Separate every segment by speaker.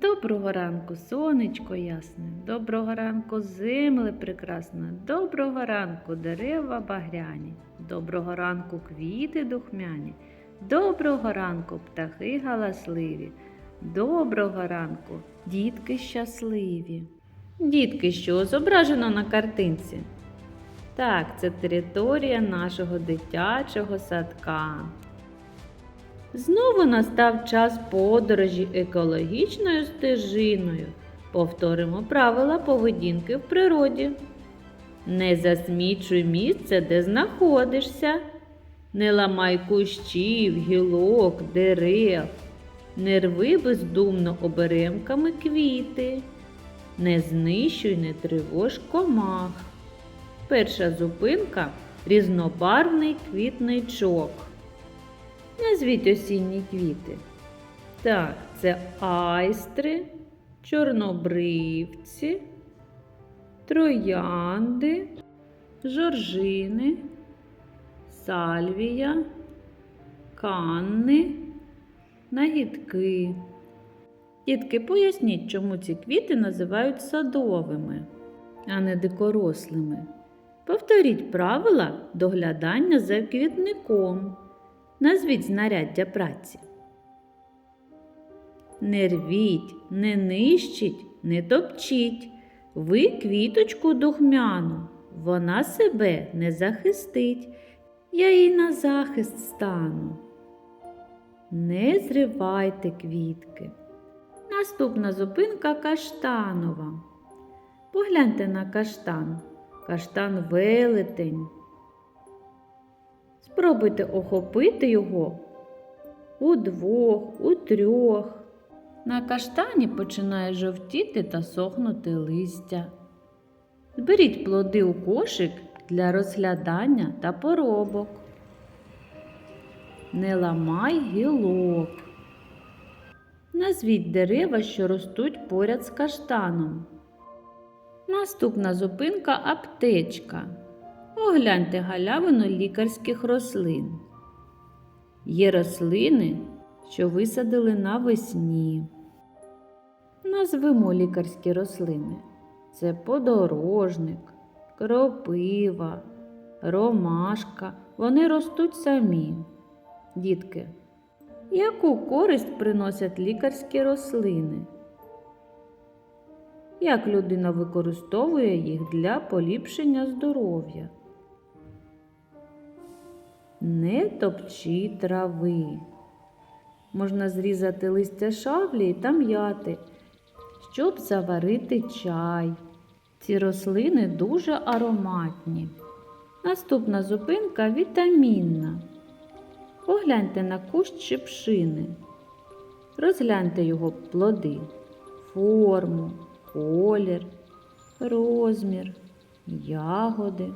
Speaker 1: Доброго ранку, сонечко ясне, доброго ранку, земле прекрасна, доброго ранку, дерева багряні, доброго ранку, квіти духмяні, доброго ранку, птахи галасливі, доброго ранку, дітки щасливі. Дітки, що зображено на картинці? Так, це територія нашого дитячого садка. Знову настав час подорожі екологічною стежиною. Повторимо правила поведінки в природі. Не засмічуй місце, де знаходишся. Не ламай кущів, гілок, дерев. Не рви бездумно оберемками квіти. Не знищуй, не тривож комах. Перша зупинка різнобарвний квітничок. Назвіть осінні квіти. Так, це айстри, чорнобривці, троянди, жоржини, сальвія, канни, нагідки. Дітки, поясніть, чому ці квіти називають садовими, а не дикорослими. Повторіть правила доглядання за квітником. Назвіть знаряддя праці. Не рвіть, не нищіть, не топчіть. Ви квіточку духмяну, вона себе не захистить, я їй на захист стану. Не зривайте квітки. Наступна зупинка каштанова. Погляньте на каштан. Каштан велетень. Спробуйте охопити його удвох, у трьох. На каштані починає жовтіти та сохнути листя. Зберіть плоди у кошик для розглядання та поробок. Не ламай гілок. Назвіть дерева, що ростуть поряд з каштаном. Наступна зупинка аптечка. Огляньте галявину лікарських рослин. Є рослини, що висадили навесні. Назвемо лікарські рослини. Це подорожник, кропива, ромашка. Вони ростуть самі. Дітки, яку користь приносять лікарські рослини? Як людина використовує їх для поліпшення здоров'я? Не топчи трави. Можна зрізати листя шавлі та м'яти, щоб заварити чай. Ці рослини дуже ароматні. Наступна зупинка вітамінна. Погляньте на кущ шипшини. Розгляньте його плоди, форму, колір, розмір, ягоди.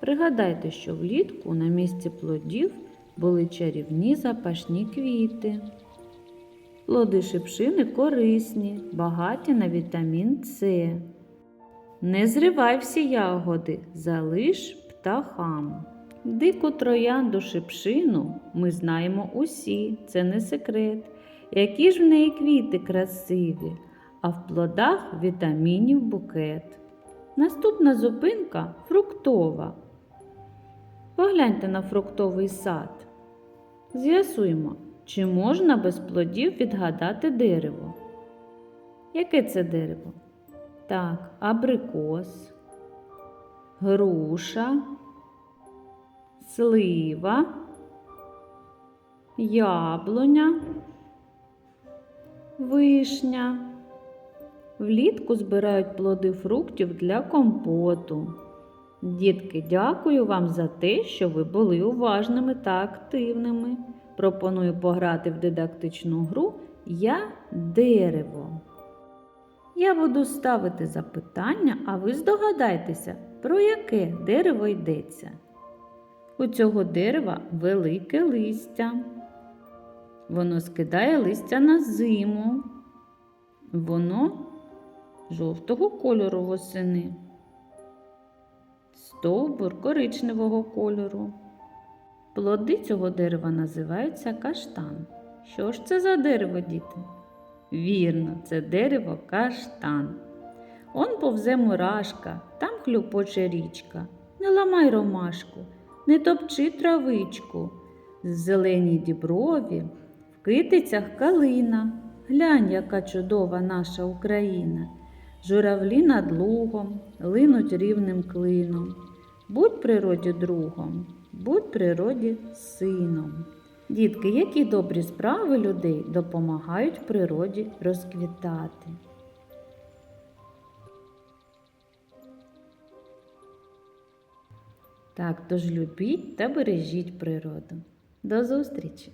Speaker 1: Пригадайте, що влітку на місці плодів були чарівні запашні квіти. Плоди шипшини корисні, багаті на вітамін С. Не зривай всі ягоди, залиш птахам. Дику троянду шипшину ми знаємо усі, це не секрет. Які ж в неї квіти красиві, а в плодах вітамінів букет. Наступна зупинка фруктова. Погляньте на фруктовий сад. З'ясуємо, чи можна без плодів відгадати дерево. Яке це дерево? Так, абрикос, груша, слива, яблуня, вишня. Влітку збирають плоди фруктів для компоту. Дітки, дякую вам за те, що ви були уважними та активними. Пропоную пограти в дидактичну гру Я дерево. Я буду ставити запитання, а ви здогадайтеся, про яке дерево йдеться. У цього дерева велике листя. Воно скидає листя на зиму. Воно жовтого кольору восени стовбур коричневого кольору. Плоди цього дерева називаються каштан. Що ж це за дерево, діти? Вірно, це дерево каштан. Он повзе мурашка, там хлюпоче річка. Не ламай ромашку, не топчи травичку. З зеленій діброві в китицях калина. Глянь, яка чудова наша Україна. Журавлі над лугом линуть рівним клином. Будь природі другом, будь природі сином. Дітки, які добрі справи людей допомагають природі розквітати. Так, тож любіть та бережіть природу. До зустрічі!